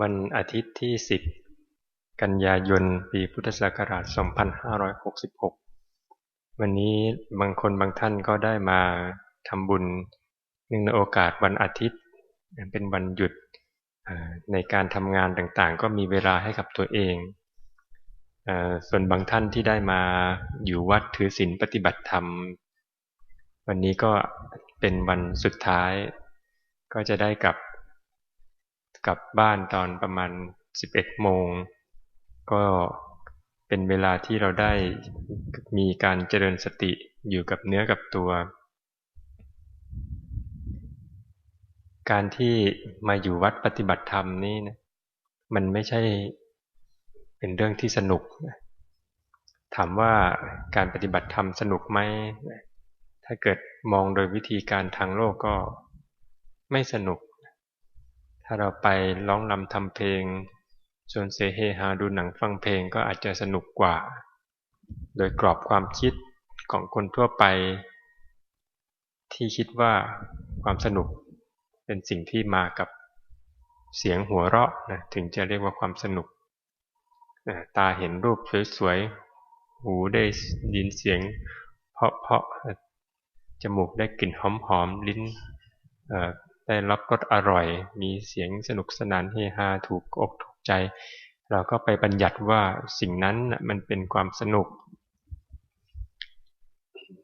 วันอาทิตย์ที่ 10 กันยายน ปีพุทธศักราช 2566 วันนี้บางคนบางท่านก็ได้มาทำบุญเนื่องในโอกาสวันอาทิตย์ เป็นวันหยุดในการทำงานต่างๆ ก็มีเวลาให้กับตัวเอง ส่วนบางท่านที่ได้มาอยู่วัดถือศีลปฏิบัติธรรม วันนี้ก็เป็นวันสุดท้าย ก็จะได้กลับ กลับบ้านตอนประมาณ 11 โมง ก็เป็นเวลาที่เราได้มีการเจริญสติอยู่กับเนื้อกับตัว การที่มาอยู่วัดปฏิบัติธรรมนี่นะมันไม่ใช่เป็นเรื่องที่สนุก ถามว่าการปฏิบัติธรรมสนุกไหม ถ้าเกิดมองโดยวิธีการทางโลกก็ไม่สนุก ถ้าเราไปร้องลำทำเพลงชวนเสเฮฮาดูหนังฟังเพลงก็อาจจะสนุกกว่า โดยกรอบความคิดของคนทั่วไป ที่คิดว่าความสนุกเป็นสิ่งที่มากับเสียงหัวเราะนะถึงจะเรียกว่าความสนุกตาเห็นรูปสวยๆ หูได้ยินเสียงเพาะๆจมูกได้กลิ่นหอมๆ ลิ้น ได้รับรสอร่อย มีเสียงสนุกสนานเฮฮาถูกอกถูกใจ เราก็ไปบัญญัติว่าสิ่งนั้นมันเป็นความสนุก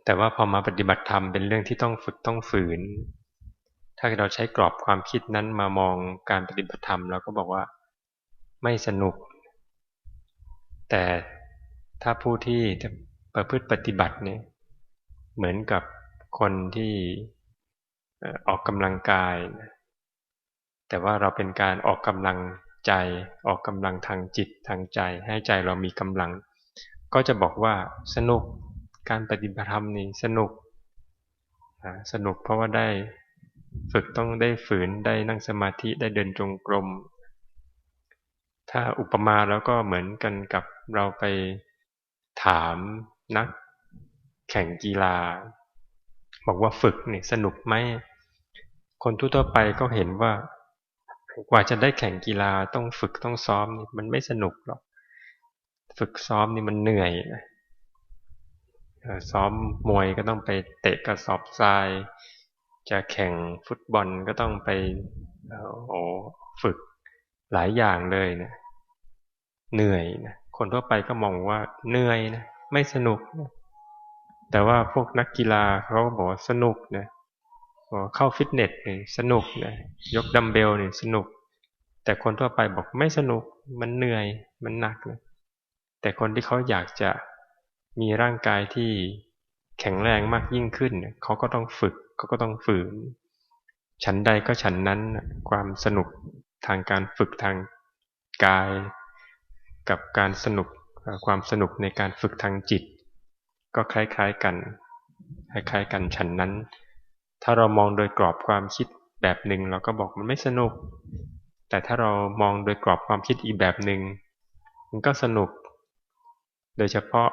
แต่ว่าพอมาปฏิบัติธรรมเป็นเรื่องที่ต้องฝึกต้องฝืน ถ้าเราใช้กรอบความคิดนั้นมามองการปฏิบัติธรรมเราก็บอกว่าไม่สนุก แต่ถ้าผู้ที่ประพฤติปฏิบัติเนี่ยเหมือนกับคนที่ ออกกำลังกาย แต่ว่าเราเป็นการออกกำลังใจออกกำลังทางจิตทางใจ ให้ใจเรามีกำลัง ก็จะบอกว่าสนุกการปฏิบัติธรรมนี่สนุกสนุกเพราะว่าได้ฝึกต้องได้ฝืนได้นั่งสมาธิได้เดินจงกรม ถ้าอุปมาแล้วก็เหมือนกันกับเราไปถามนักแข่งกีฬา บอกว่าฝึกนี่สนุกไหม คนทั่วไปก็เห็นว่ากว่าจะได้แข่งกีฬาต้องฝึกต้องซ้อมนี่มันไม่สนุกหรอก ฝึกซ้อมนี่มันเหนื่อยซ้อมมวยก็ต้องไปเตะกระสอบทราย จะแข่งฟุตบอลก็ต้องไปโอ้ฝึกหลายอย่างเลยนะเหนื่อยนะคนทั่วไปก็มองว่าเหนื่อยนะไม่สนุกแต่ว่าพวกนักกีฬาเขาบอกสนุกนะ เข้าฟิตเนสเนี่ยสนุกนะยกดัมเบลเนี่ยสนุก แต่คนทั่วไปบอกไม่สนุกมันเหนื่อยมันหนักนะแต่คนที่เขาอยากจะมีร่างกายที่แข็งแรงมากยิ่งขึ้นเขาก็ต้องฝึกเขาก็ต้องฝืน ฉันใดก็ฉันนั้นความสนุกทางการฝึกทางกาย กับการสนุกความสนุกในการฝึกทางจิต ก็คล้ายๆกัน คล้ายๆกันฉันนั้น ถ้าเรามองโดยกรอบความคิดแบบหนึ่งเราก็บอกมันไม่สนุก แต่ถ้าเรามองโดยกรอบความคิดอีกแบบหนึ่งมันก็สนุก โดยเฉพาะ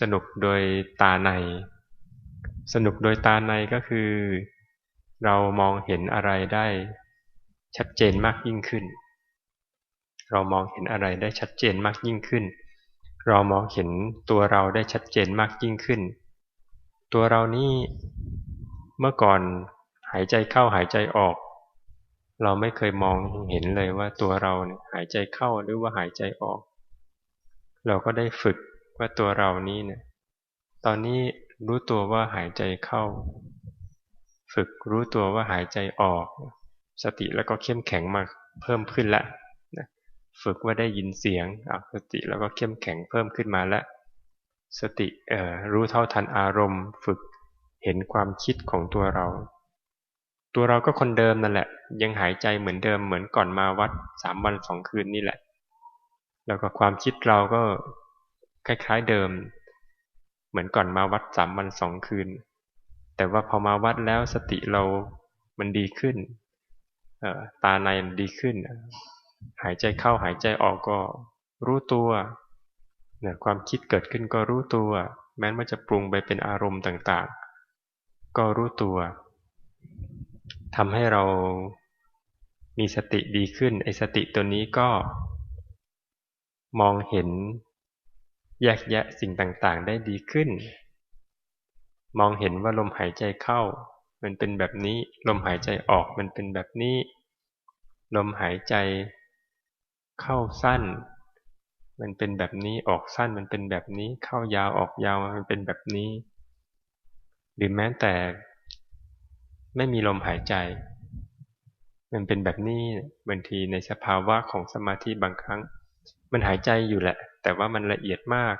สนุกโดยตาใน สนุกโดยตาในก็คือ เรามองเห็นอะไรได้ชัดเจนมากยิ่งขึ้น เรามองเห็นอะไรได้ชัดเจนมากยิ่งขึ้น เรามองเห็นตัวเราได้ชัดเจนมากยิ่งขึ้น ตัวเรานี่ เมื่อก่อนหายใจเข้าหายใจออก เราไม่เคยมองเห็นเลยว่าตัวเราเนี่ยหายใจเข้าหรือว่าหายใจออก เราก็ได้ฝึกว่าตัวเรานี้เนี่ย ตอนนี้รู้ตัวว่าหายใจเข้า ฝึกรู้ตัวว่าหายใจออก สติแล้วก็เข้มแข็งมากเพิ่มขึ้นละฝึกว่าได้ยินเสียงสติแล้วก็เข้มแข็งเพิ่มขึ้นมาล้วสติรู้เท่าทันอารมณ์ ฝึก เห็นความคิดของตัวเรา ตัวเราก็คนเดิมนั่นแหละ ยังหายใจเหมือนเดิมเหมือนก่อนมาวัดสามวันสองคืนนี่แหละ แล้วก็ความคิดเราก็คล้ายๆเดิม เหมือนก่อนมาวัดสามวันสองคืน แต่ว่าพอมาวัดแล้วสติเรามันดีขึ้นตาในดีขึ้น หายใจเข้าหายใจออกก็รู้ตัวความคิดเกิดขึ้นก็รู้ตัว แม้ว่าจะปรุงไปเป็นอารมณ์ต่าง ก็รู้ตัวทำให้เรามีสติดีขึ้นไอ้สติตัวนี้ก็ มองเห็น แยกแยะสิ่งต่างๆ ได้ดีขึ้น มองเห็นว่าลมหายใจเข้า มันเป็นแบบนี้ ลมหายใจออกมันเป็นแบบนี้ ลมหายใจ เข้าสั้น มันเป็นแบบนี้ออกสั้นมันเป็นแบบนี้ เข้ายาวออกยาวมันเป็นแบบนี้ หรือแม้แต่ไม่มีลมหายใจ มันเป็นแบบนี้บางทีในสภาวะของสมาธิบางครั้ง มันหายใจอยู่แหละ แต่ว่ามันละเอียดมาก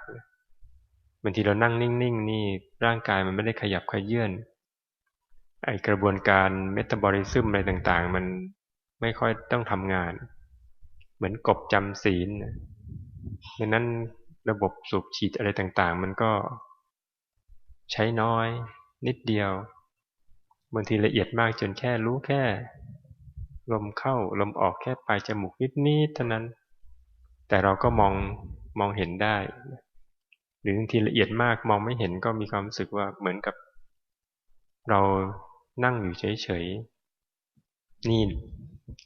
บางทีเรานั่งนิ่งๆนนี่ร่างกายมันไม่ได้ขยับขยื่นไอกระบวนการเมตาบอลิซึมอะไรต่างๆ มันไม่ค่อยต้องทำงาน เหมือนกบจำศีลดังนั้นระบบสูบฉีดอะไรต่างๆ มันก็ใช้น้อย นิดเดียว บางทีละเอียดมากจนแค่รู้แค่ ลมเข้าลมออกแค่ปลายจมูกนิดๆเท่านั้น แต่เราก็มองมองเห็นได้ หรือบางทีละเอียดมากมองไม่เห็นก็มีความรู้สึกว่าเหมือนกับ เรานั่งอยู่เฉยๆนี่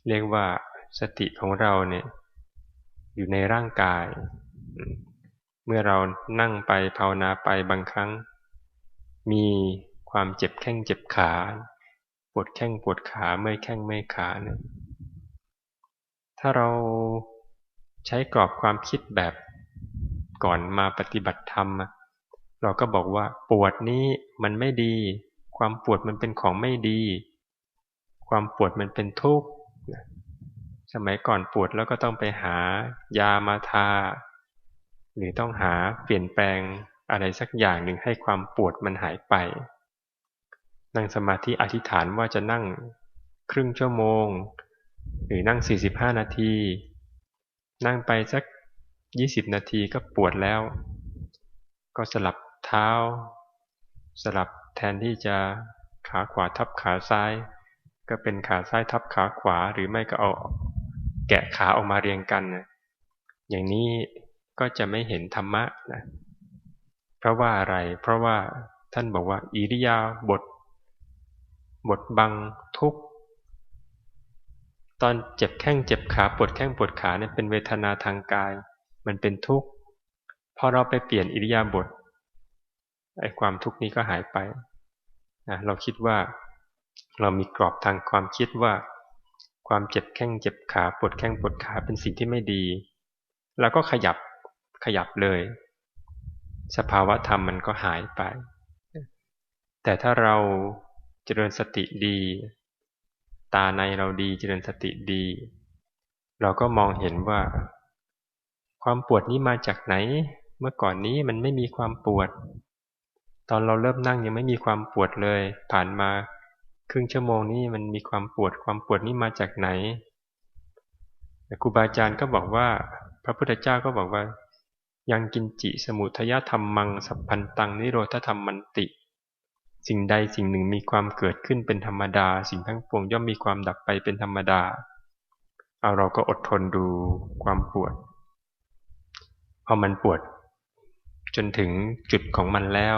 เรียกว่าสติของเราเนี่ยอยู่ในร่างกาย เมื่อเรานั่งไปภาวนาไปบางครั้ง มีความเจ็บแข้งเจ็บขา ปวดแข้งปวดขาเมื่อยแข้งเมื่อยขาเนี่ยถ้าเราใช้กรอบความคิดแบบก่อนมาปฏิบัติธรรม เราก็บอกว่าปวดนี้มันไม่ดี ความปวดมันเป็นของไม่ดี ความปวดมันเป็นทุกข์สมัยก่อนปวดแล้วก็ต้องไปหายามาทา หรือต้องหาเปลี่ยนแปลง อะไรสักอย่างหนึ่งให้ความปวดมันหายไป นั่งสมาธิอธิษฐานว่าจะนั่งครึ่งชั่วโมง หรือนั่ง 45 นาที นั่งไปสัก 20 นาทีก็ปวดแล้ว ก็สลับเท้า สลับแทนที่จะขาขวาทับขาซ้าย ก็เป็นขาซ้ายทับขาขวาหรือไม่ก็เอาแกะขาออกมาเรียงกันนะอย่างนี้ก็จะไม่เห็นธรรมะนะ เพราะว่าอะไร เพราะว่าท่านบอกว่า อิริยาบถบทบังทุกตอนเจ็บแข้งเจ็บขาปวดแข้งปวดขาเนี่ยเป็นเวทนาทางกาย มันเป็นทุกข์พอเราไปเปลี่ยนอิริยาบถไอ้ความทุกข์นี้ก็หายไปนะเราคิดว่า เรามีกรอบทางความคิดว่า ความเจ็บแข้งเจ็บขาปวดแข้งปวดขาเป็นสิ่งที่ไม่ดีเราก็ขยับขยับเลย สภาวะธรรมมันก็หายไป แต่ถ้าเราเจริญสติดี ตาในเราดีเจริญสติดี เราก็มองเห็นว่า ความปวดนี้มาจากไหน เมื่อก่อนนี้มันไม่มีความปวด ตอนเราเริ่มนั่งยังไม่มีความปวดเลย ผ่านมาครึ่งชั่วโมงนี้มันมีความปวดความปวดนี้มาจากไหนครูบาอาจารย์ก็บอกว่า พระพุทธเจ้าก็บอกว่า ยังกินจิสมุทยธรรมมังสัพพันตังนิโรธธรรมมันติ สิ่งใดสิ่งหนึ่งมีความเกิดขึ้นเป็นธรรมดา สิ่งทั้งปวงย่อมมีความดับไปเป็นธรรมดา เอาเราก็อดทนดูความปวด พอมันปวด จนถึงจุดของมันแล้ว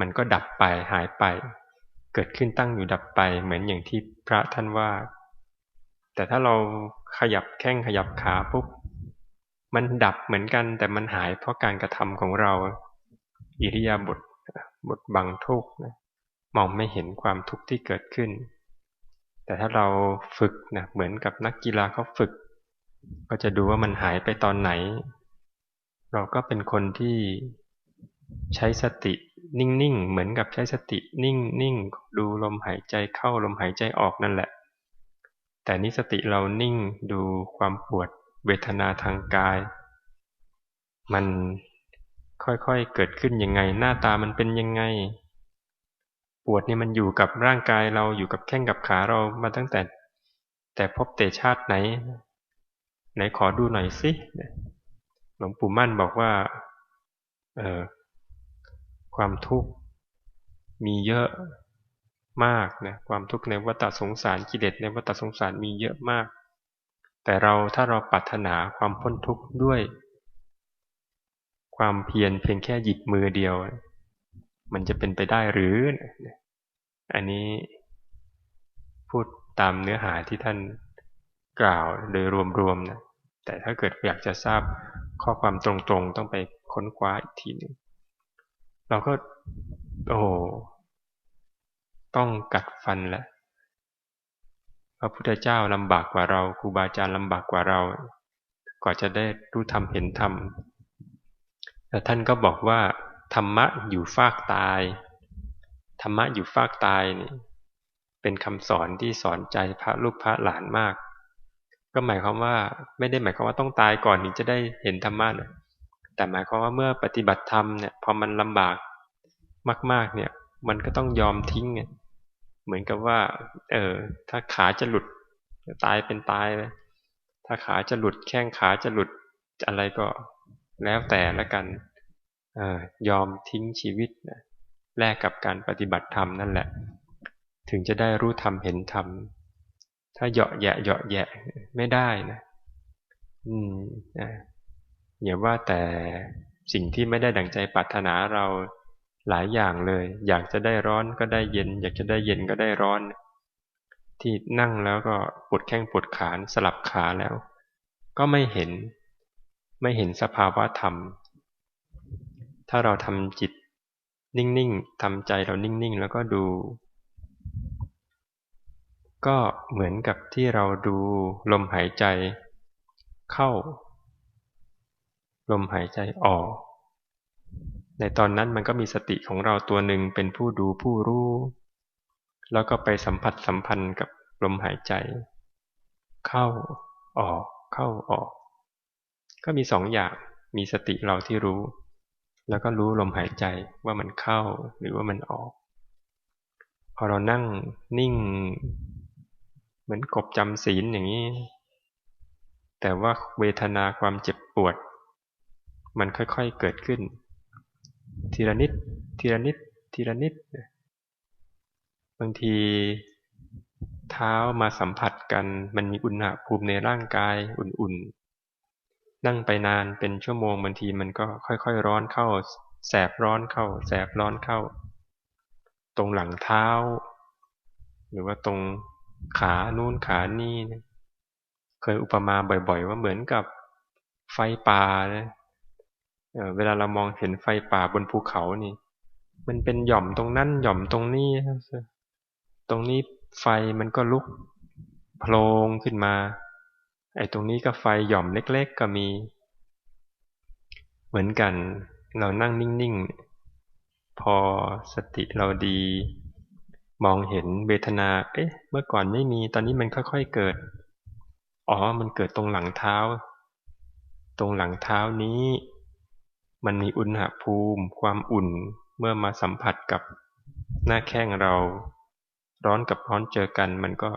มันก็ดับไปหายไป เกิดขึ้นตั้งอยู่ดับไปเหมือนอย่างที่พระท่านว่า แต่ถ้าเราขยับแข้งขยับขาปุ๊บ มันดับเหมือนกันแต่มันหายเพราะการกระทำของเรา อิริยาบถบทบังทุกข์มองไม่เห็นความทุกข์ที่เกิดขึ้น แต่ถ้าเราฝึกนะเหมือนกับนักกีฬาเขาฝึก ก็จะดูว่ามันหายไปตอนไหน เราก็เป็นคนที่ใช้สตินิ่งๆ เหมือนกับใช้สตินิ่งๆ ดูลมหายใจเข้าลมหายใจออกนั่นแหละ แต่นี้สติเรานิ่งดูความปวด เวทนาทางกาย มันค่อยๆเกิดขึ้นยังไง หน้าตามันเป็นยังไง ปวดเนี่ยมันอยู่กับร่างกายเราอยู่กับแข้งกับขาเรามาตั้งแต่ แต่พบเตชาติไหน ไหนขอดูหน่อยสิหลวงปู่มั่นบอกว่าเออความทุกข์มีเยอะมากนะความทุกข์ในวัฏสงสารกิเลสในวัฏสงสารมีเยอะมาก แต่เราถ้าเราปรารถนาความพ้นทุกข์ด้วย ความเพียรเพียงแค่หยิบมือเดียว มันจะเป็นไปได้หรือ อันนี้พูดตามเนื้อหาที่ท่านกล่าวโดยรวมๆนะแต่ถ้าเกิดอยากจะทราบข้อความตรงๆ ต้องไปค้นคว้าอีกทีหนึ่งเราก็ โอ้ต้องกัดฟันแหละ ระพุทธเจ้าลำบากกว่าเราครูบาอาจารย์ลำบากกว่าเรากว่าจะได้รู้ธรรมเห็นธรรมแต่ท่านก็บอกว่า ธรรมะอยู่ฟากตาย ธรรมะอยู่ฟากตายนี่เป็นคำสอนที่สอนใจพระลูกพระหลานมาก ก็หมายความว่าไม่ได้หมายความว่าต้องตายก่อนถึงจะได้เห็นธรรมะนะแต่หมายความว่าเมื่อปฏิบัติธรรมเนี่ยพอมันลำบากมาก ๆเนี่ยมันก็ต้องยอมทิ้งไง เหมือนกับว่า เออ ถ้าขาจะหลุดตายเป็นตายเลยถ้าขาจะหลุดแข้งขาจะหลุดอะไรก็แล้วแต่ละกันออยอมทิ้งชีวิตนะแลกกับการปฏิบัติธรรมนั่นแหละ ถึงจะได้รู้ธรรมเห็นธรรม ถ้าเหยาะแยะเหยาะแยะไม่ได้นะอืมนะอย่าว่าแต่สิ่งที่ไม่ได้ดังใจปรารถนาเรา หลายอย่างเลย อยากจะได้ร้อนก็ได้เย็น อยากจะได้เย็นก็ได้ร้อน ที่นั่งแล้วก็ปวดแข้งปวดขาสลับขาแล้ว ก็ไม่เห็น ไม่เห็นสภาวะธรรม ถ้าเราทำจิต นิ่งๆทำใจเรานิ่งๆ แล้วก็ดู ก็เหมือนกับที่เราดูลมหายใจ เข้า ลมหายใจออก ในตอนนั้นมันก็มีสติของเราตัวหนึ่งเป็นผู้ดูผู้รู้ แล้วก็ไปสัมผัสสัมพันธ์กับลมหายใจ เข้าออกเข้าออก ก็มีสองอย่างมีสติเราที่รู้ แล้วก็รู้ลมหายใจว่ามันเข้าหรือว่ามันออก พอเรานั่งนิ่ง เหมือนกบจำศีลอย่างนี้ แต่ว่าเวทนาความเจ็บปวด มันค่อยๆเกิดขึ้น ทีละนิด ทีละนิด ทีละนิด บางทีเท้ามาสัมผัสกัน มันมีอุณหภูมิในร่างกายอุ่นๆ นั่งไปนานเป็นชั่วโมงบางทีมันก็ค่อยๆร้อนเข้า แสบร้อนเข้า แสบร้อนเข้า ตรงหลังเท้า หรือว่าตรงขานู่นขานี่ เคยอุปมาบ่อยๆ ว่าเหมือนกับไฟป่านะ เวลาเรามองเห็นไฟป่าบนภูเขานี่ มันเป็นหย่อมตรงนั้นหย่อมตรงนี้ ตรงนี้ไฟมันก็ลุกโพลงขึ้นมา ไอ้ตรงนี้ก็ไฟหย่อมเล็ก ๆ ก็มี เหมือนกัน เรานั่งนิ่ง ๆ พอสติเราดี มองเห็นเวทนา เอ๊ะ เมื่อก่อนไม่มี ตอนนี้มันค่อย ๆ เกิด อ๋อ มันเกิดตรงหลังเท้า ตรงหลังเท้านี้ มันมีอุณหภูมิ ความอุ่นเมื่อมาสัมผัสกับหน้าแข้งเรา ร้อนกับร้อนเจอกัน มันก็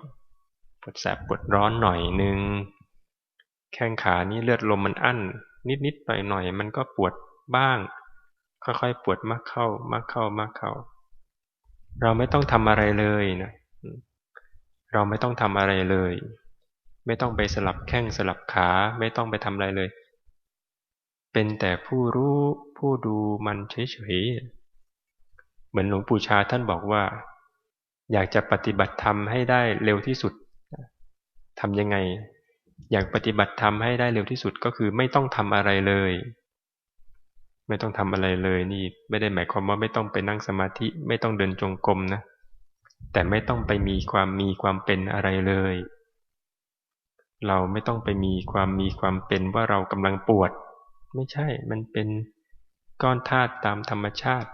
ปวดแสบปวดร้อนหน่อยนึง แข้งขานี้เลือดลมมันอั้น นิดๆหน่อยๆมันก็ปวดบ้าง ค่อยๆปวดมากเข้ามากเข้ามากเข้า เราไม่ต้องทำอะไรเลยนะเราไม่ต้องทำอะไรเลย ไม่ต้องไปสลับแข้งสลับขา ไม่ต้องไปทำอะไรเลย เป็นแต่ผู้รู้ผู้ดูมันเฉยๆ เหมือนหลวงปู่ชาท่านบอกว่า อยากจะปฏิบัติธรรมให้ได้เร็วที่สุดทำยังไง อยากปฏิบัติธรรมให้ได้เร็วที่สุดก็คือไม่ต้องทำอะไรเลย ไม่ต้องทำอะไรเลยนี่ ไม่ได้หมายความว่าไม่ต้องไปนั่งสมาธิ ไม่ต้องเดินจงกรมนะ แต่ไม่ต้องไปมีความมีความเป็นอะไรเลย เราไม่ต้องไปมีความมีความเป็นว่าเรากำลังปวด ไม่ใช่ มันเป็นก้อนธาตุตามธรรมชาติ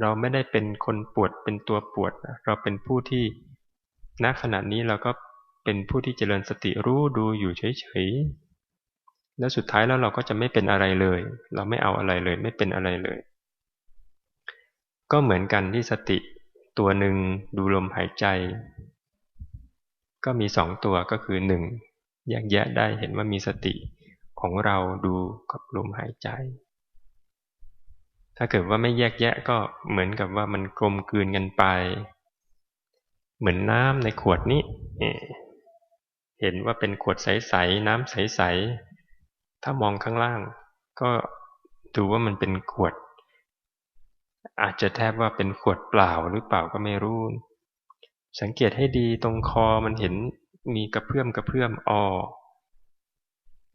เราไม่ได้เป็นคนปวดเป็นตัวปวด เราเป็นผู้ที่ณขณะนี้เราก็เป็นผู้ที่เจริญสติรู้ดูอยู่เฉยๆ แล้วสุดท้ายแล้วเราก็จะไม่เป็นอะไรเลย เราไม่เอาอะไรเลย ไม่เป็นอะไรเลย ก็เหมือนกันที่สติตัวหนึ่งดูลมหายใจ ก็มีสองตัวก็คือหนึ่งแยกแยะได้เห็นว่ามีสติ ของเราดูกับลมหายใจ ถ้าเกิดว่าไม่แยกแยะก็เหมือนกับว่ามันกลมกลืนกันไป เหมือนน้ำในขวดนี้ เห็นว่าเป็นขวดใสๆน้ำใสๆถ้ามองข้างล่าง ก็ดูว่ามันเป็นขวด อาจจะแทบว่าเป็นขวดเปล่าหรือเปล่าก็ไม่รู้ สังเกตให้ดีตรงคอมันเห็นมีกระเพื่อมกระเพื่อมอ๋อ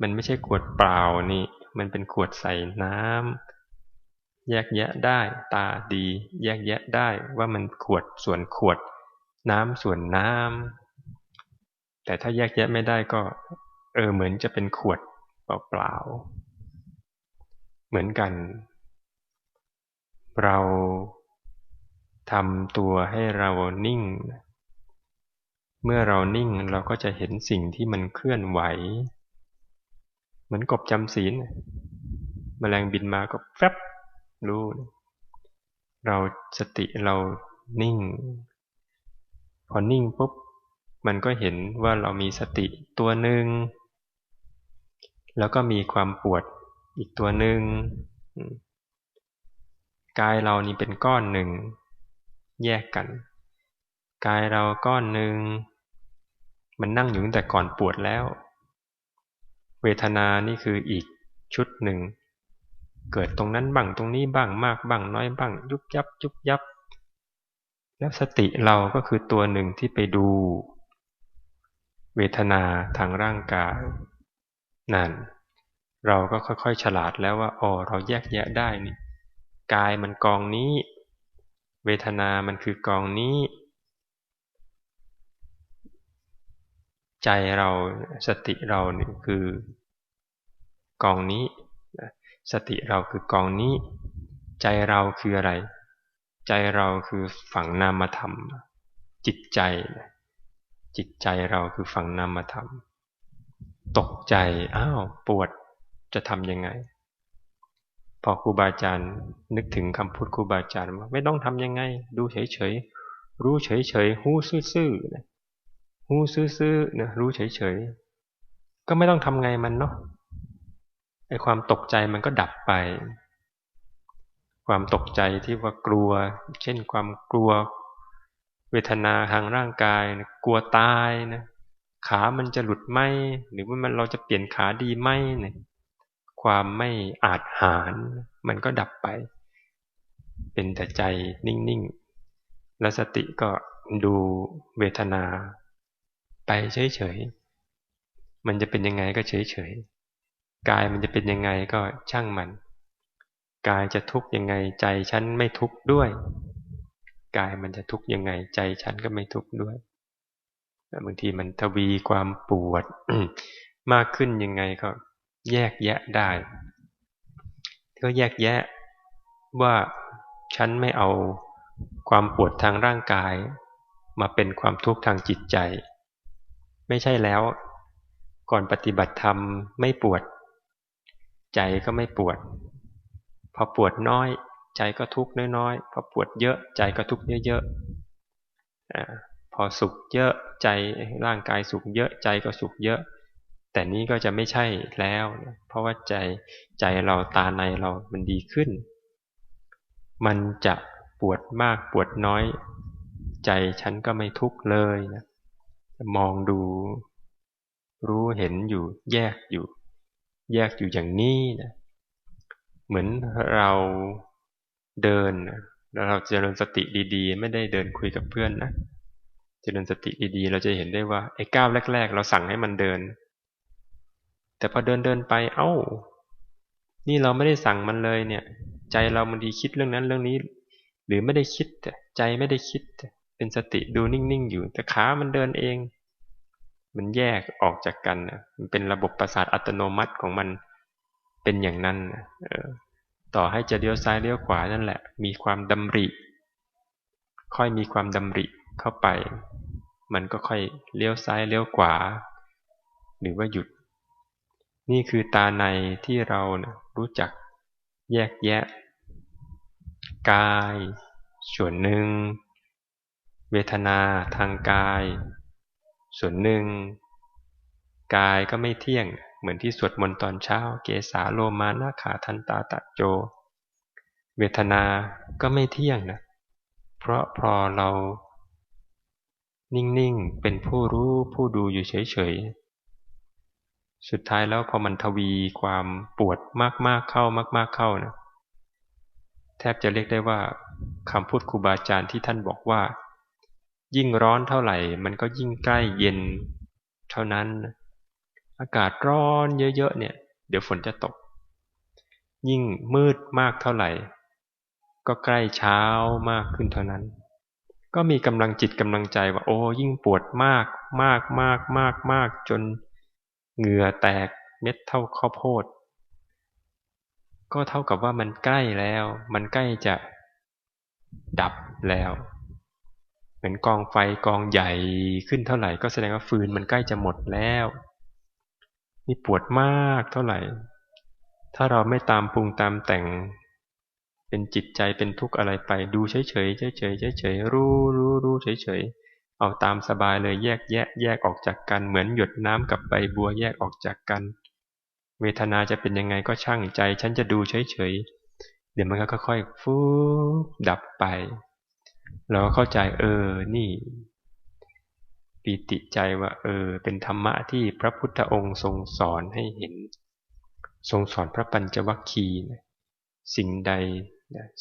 มันไม่ใช่ขวดเปล่านี่ มันเป็นขวดใส่น้ำแยกแยะได้ตาดี แยกแยะได้ว่ามันขวดส่วนขวด น้ำส่วนน้ำแต่ถ้าแยกแยะไม่ได้ก็ เออเหมือนจะเป็นขวดเปล่าๆเหมือนกัน เราทำตัวให้เรานิ่ง เมื่อเรานิ่งเราก็จะเห็นสิ่งที่มันเคลื่อนไหว เหมือนกบจำศีลมแมลงบินมาก็แฟบรู้ เราสติเรานิ่ง พอนิ่งปุ๊บ มันก็เห็นว่าเรามีสติตัวหนึ่ง แล้วก็มีความปวดอีกตัวหนึ่งกายเรานี่เป็นก้อนหนึ่ง แยกกัน กายเราก้อนหนึ่ง มันนั่งอยู่ตั้งแต่ก่อนปวดแล้ว เวทนานี่คืออีกชุดหนึ่ง เกิดตรงนั้นบ้างตรงนี้บ้างมากบ้างน้อยบ้าง ยุบยับยุบยับ แล้วสติเราก็คือตัวหนึ่งที่ไปดู เวทนาทางร่างกายนั่น เราก็ค่อยๆฉลาดแล้วว่าอ๋อเราแยกแยะได้นี่กายมันกองนี้ เวทนามันคือกองนี้ ใจเราสติเราเนี่ยคือกองนี้ สติเราคือกองนี้ ใจเราคืออะไร ใจเราคือฝั่งนามธรรม จิตใจ จิตใจเราคือฝั่งนามธรรม ตกใจอ้าวปวดจะทำยังไง พอครูบาอาจารย์นึกถึงคำพูดครูบาอาจารย์ว่าไม่ต้องทำยังไง ดูเฉยๆรู้เฉยๆหู้ซื่อๆนะ หู้ซื่อๆนะรู้เฉยๆ ก็ไม่ต้องทำไงมันเนาะไอความตกใจมันก็ดับไป ความตกใจที่ว่ากลัว เช่นความกลัว เวทนาทางร่างกายนะกลัวตายนะขามันจะหลุดไหมหรือว่ามันเราจะเปลี่ยนขาดีไหมเนี่ยความไม่อาจหาร มันก็ดับไป เป็นแต่ใจนิ่ง ๆ แล้วสติก็ดูเวทนา ไปเฉยๆ มันจะเป็นยังไงก็เฉยๆ กายมันจะเป็นยังไงก็ช่างมัน กายจะทุกข์ยังไงใจฉันไม่ทุกข์ด้วย กายมันจะทุกข์ยังไงใจฉันก็ไม่ทุกข์ด้วยบางทีมันทวีความปวดมากขึ้นยังไงก็แยกแยะได้ ก็แยกแยะว่าฉันไม่เอาความปวดทางร่างกาย มาเป็นความทุกข์ทางจิตใจ ไม่ใช่แล้ว ก่อนปฏิบัติธรรมไม่ปวด ใจก็ไม่ปวด พอปวดน้อย ใจก็ทุกข์น้อยๆ พอปวดเยอะใจก็ทุกข์เยอะๆพอสุขเยอะใจร่างกายสุขเยอะใจก็สุขเยอะ แต่นี้ก็จะไม่ใช่แล้ว เพราะว่าใจใจเราตาในเรามันดีขึ้น มันจะปวดมากปวดน้อย ใจฉันก็ไม่ทุกข์เลยนะ มองดู รู้เห็นอยู่แยกอยู่ แยกอยู่อย่างนี้นะเหมือนเราเดินแล้วเราเจริญสติดีๆ ไม่ได้เดินคุยกับเพื่อนนะเจริญสติดีๆ เราจะเห็นได้ว่าไอ้ก้าวแรก ๆ เราสั่งให้มันเดิน แต่พอเดินเดินไปเอา้า นี่เราไม่ได้สั่งมันเลยเนี่ย ใจเรามันดีคิดเรื่องนั้นเรื่องนี้ หรือไม่ได้คิดใจไม่ได้คิด เป็นสติดูนิ่งๆอยู่ แต่ขามันเดินเอง มันแยกออกจากกันมันเป็นระบบประสาทอัตโนมัติของมันเป็นอย่างนั้นต่อให้จะเลี้ยวซ้ายเลี้ยวขวานั่นแหละ มีความดำริ ค่อยมีความดำริเข้าไป มันก็ค่อยเลี้ยวซ้ายเลี้ยวขวา หรือว่าหยุด นี่คือตาในที่เรานะรู้จักแยกแยะ กาย ส่วนหนึ่ง เวทนาทางกาย ส่วนหนึ่ง กายก็ไม่เที่ยง เหมือนที่สวดมนต์ตอนเช้า เกสาโลมานาขาทันตาตะโจ เวทนาก็ไม่เที่ยงนะเพราะพอเรา นิ่งๆ เป็นผู้รู้ผู้ดูอยู่เฉยๆ สุดท้ายแล้วพอมันทวีความปวดมากๆเข้ามาก ๆเข้านะแทบจะเรียกได้ว่าคำพูดครูบาอาจารย์ที่ท่านบอกว่า ยิ่งร้อนเท่าไหร่ มันก็ยิ่งใกล้เย็น เท่านั้น อากาศร้อนเยอะๆเนี่ย เดี๋ยวฝนจะตก ยิ่งมืดมากเท่าไหร่ ก็ใกล้เช้ามากขึ้นเท่านั้น ก็มีกำลังจิตกำลังใจว่าโอ้ยิ่งปวดมากมากมากมากมากจนเหงื่อแตกเม็ดเท่าข้าวโพด ก็เท่ากับว่ามันใกล้แล้ว มันใกล้จะดับแล้ว เหมือนกองไฟกองใหญ่ขึ้นเท่าไหร่ ก็แสดงว่าฟืนมันใกล้จะหมดแล้ว นี่ปวดมากเท่าไหร่ ถ้าเราไม่ตามปรุงตามแต่ง เป็นจิตใจเป็นทุกข์อะไรไป ดูเฉยเฉยเฉยเฉยเฉยรู้รู้รู้เฉยเฉยเอาตามสบายเลยแยกแยะแยกออกจากกันเหมือนหยดน้ำกับใบบัวแยกออกจากกัน เวทนาจะเป็นยังไงก็ช่างใจ ฉันจะดูเฉยเฉยเดี๋ยวมันก็ค่อยๆฟูดับไป เราก็เข้าใจเออนี่ปีติใจว่าเออ เป็นธรรมะที่พระพุทธองค์ทรงสอนให้เห็น ทรงสอนพระปัญจวัคคีย์สิ่งใด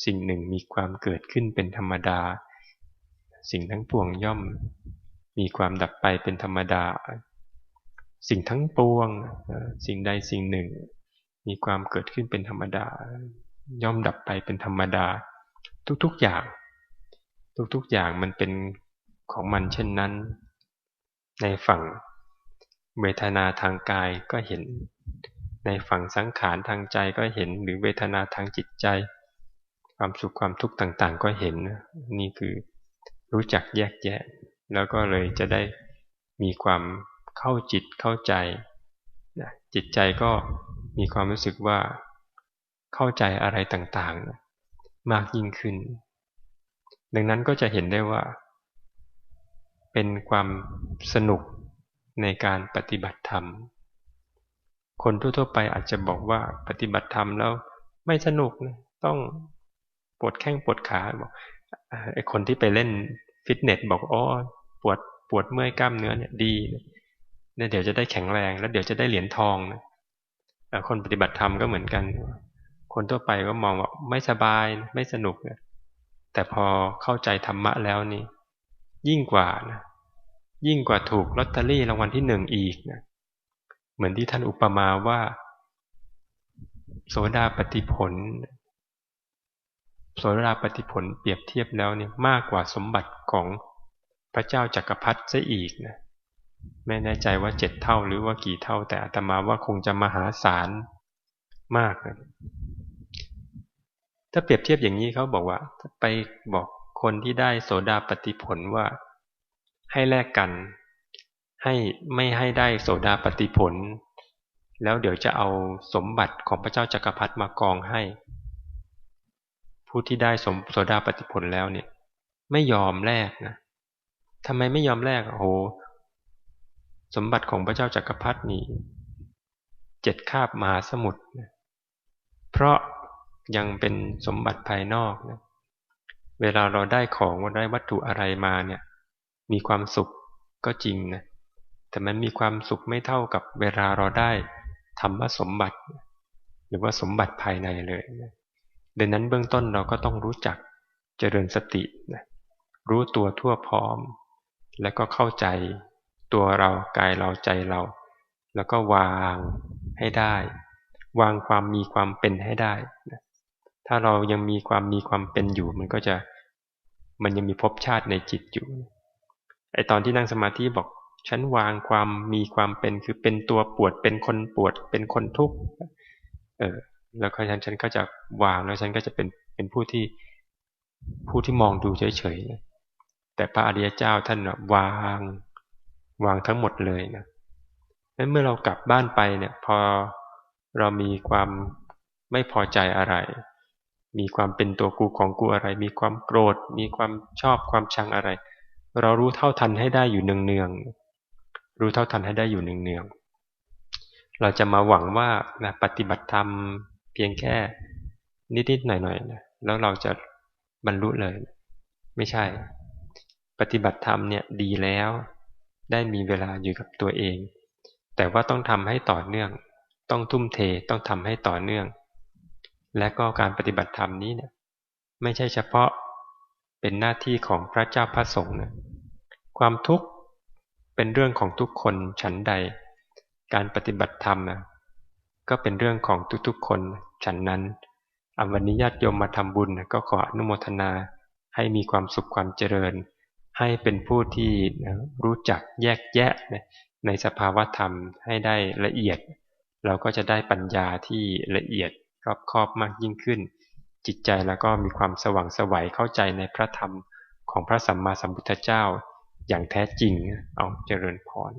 สิ่งหนึ่งมีความเกิดขึ้นเป็นธรรมดา สิ่งทั้งปวงย่อม มีความดับไปเป็นธรรมดา สิ่งทั้งปวง สิ่งใดสิ่งหนึ่ง มีความเกิดขึ้นเป็นธรรมดา ย่อมดับไปเป็นธรรมดา ทุกๆอย่าง ทุกๆอย่างมันเป็นของมันเช่นนั้น ในฝั่งเวทนาทางกายก็เห็น ในฝั่งสังขารทางใจก็เห็นหรือเวทนาทางจิตใจ ความสุขความทุกข์ต่างๆ ก็เห็นนี่คือรู้จักแยกแยะ แล้วก็เลยจะได้มีความเข้าจิตเข้าใจ จิตใจก็มีความรู้สึกว่าเข้าใจอะไรต่างๆ มากยิ่งขึ้น ดังนั้นก็จะเห็นได้ว่า เป็นความสนุกในการปฏิบัติธรรม คนทั่วๆไปอาจจะบอกว่าปฏิบัติธรรมแล้วไม่สนุกนะต้องปวดแข้งปวดขาบอกไอคนที่ไปเล่นฟิตเนสบอกอ๋อปวดปวดเมื่อยกล้ามเนื้อเนี่ยดีเนี่ยเดี๋ยวจะได้แข็งแรง แล้วเดี๋ยวจะได้เหรียญทองนะคนปฏิบัติธรรมก็เหมือนกัน คนทั่วไปก็มองว่าไม่สบายไม่สนุกนะ แต่พอเข้าใจธรรมะแล้วนี่ ยิ่งกว่านะยิ่งกว่าถูกลอตเตอรี่รางวัลที่หนึ่งอีกนะเหมือนที่ท่านอุปมาว่า โสดาปฏิผล โสดาปฏิผลเปรียบเทียบแล้วเนี่ยมากกว่าสมบัติของพระเจ้าจักรพรรดิซะอีกนะไม่แน่ใจว่าเจ็ดเท่าหรือว่ากี่เท่าแต่อาตมาว่าคงจะมหาศาลมากนะ ถ้าเปรียบเทียบอย่างนี้เขาบอกว่า ไปบอกคนที่ได้โสดาปฏิผลว่า ให้แลกกัน ให้ไม่ให้ได้โสดาปฏิผล แล้วเดี๋ยวจะเอาสมบัติของพระเจ้าจักรพรรดิมากองให้ ผู้ที่ได้สมโสดาปฏิผลแล้วเนี่ย ไม่ยอมแลกนะทำไมไม่ยอมแลกโอ้โหสมบัติของพระเจ้าจักรพรรดินี่เจ็ดคาบมหาสมุทรเพราะ ยังเป็นสมบัติภายนอกนะเวลาเราได้ของว่าได้วัตถุอะไรมาเนี่ยมีความสุขก็จริงนะแต่มันมีความสุขไม่เท่ากับเวลาเราได้ธรรมสมบัติ หรือว่าสมบัติภายในเลยนะดังนั้นเบื้องต้นเราก็ต้องรู้จักเจริญสตินะรู้ตัวทั่วพร้อม แล้วก็เข้าใจตัวเรากายเราใจเรา แล้วก็วางให้ได้ วางความมีความเป็นให้ได้นะ ถ้าเรายังมีความมีความเป็นอยู่ มันก็จะมันยังมีภพชาติในจิตอยู่ไอตอนที่นั่งสมาธิบอกฉันวางความมีความเป็นคือเป็นตัวปวดเป็นคนปวด เป็นคนทุกข์เออแล้วฉันฉันก็จะวางแล้วฉันก็จะเป็นเป็นผู้ที่ผู้ที่มองดูเฉยๆแต่พระอริยเจ้าท่านวางวางทั้งหมดเลยนะนั้นเมื่อเรากลับบ้านไปเนี่ยพอเรามีความไม่พอใจอะไร มีความเป็นตัวกูของกูอะไร มีความโกรธ มีความชอบความชังอะไร เรารู้เท่าทันให้ได้อยู่เนืองๆรู้เท่าทันให้ได้อยู่เนืองๆเราจะมาหวังว่านะปฏิบัติธรรมเพียงแค่นิดๆหน่อยๆนะแล้วเราจะบรรลุเลย ไม่ใช่ ปฏิบัติธรรมเนี่ยดีแล้ว ได้มีเวลาอยู่กับตัวเอง แต่ว่าต้องทำให้ต่อเนื่อง ต้องทุ่มเทต้องทำให้ต่อเนื่อง และก็การปฏิบัติธรรมนี้เนี่ยไม่ใช่เฉพาะเป็นหน้าที่ของพระเจ้าพระสงฆ์นะความทุกข์เป็นเรื่องของทุกคนฉันใด การปฏิบัติธรรมนะก็เป็นเรื่องของทุกๆคนฉันนั้นอวันนี้ญาติโยมมาทำบุญก็ขออนุโมทนาให้มีความสุขความเจริญ ให้เป็นผู้ที่รู้จักแยกแยะในสภาวะธรรมให้ได้ละเอียด เราก็จะได้ปัญญาที่ละเอียด รอบคอบมากยิ่งขึ้น จิตใจแล้วก็มีความสว่างสวัยเข้าใจในพระธรรมของพระสัมมาสัมพุทธเจ้า อย่างแท้จริงเอาเจริญพร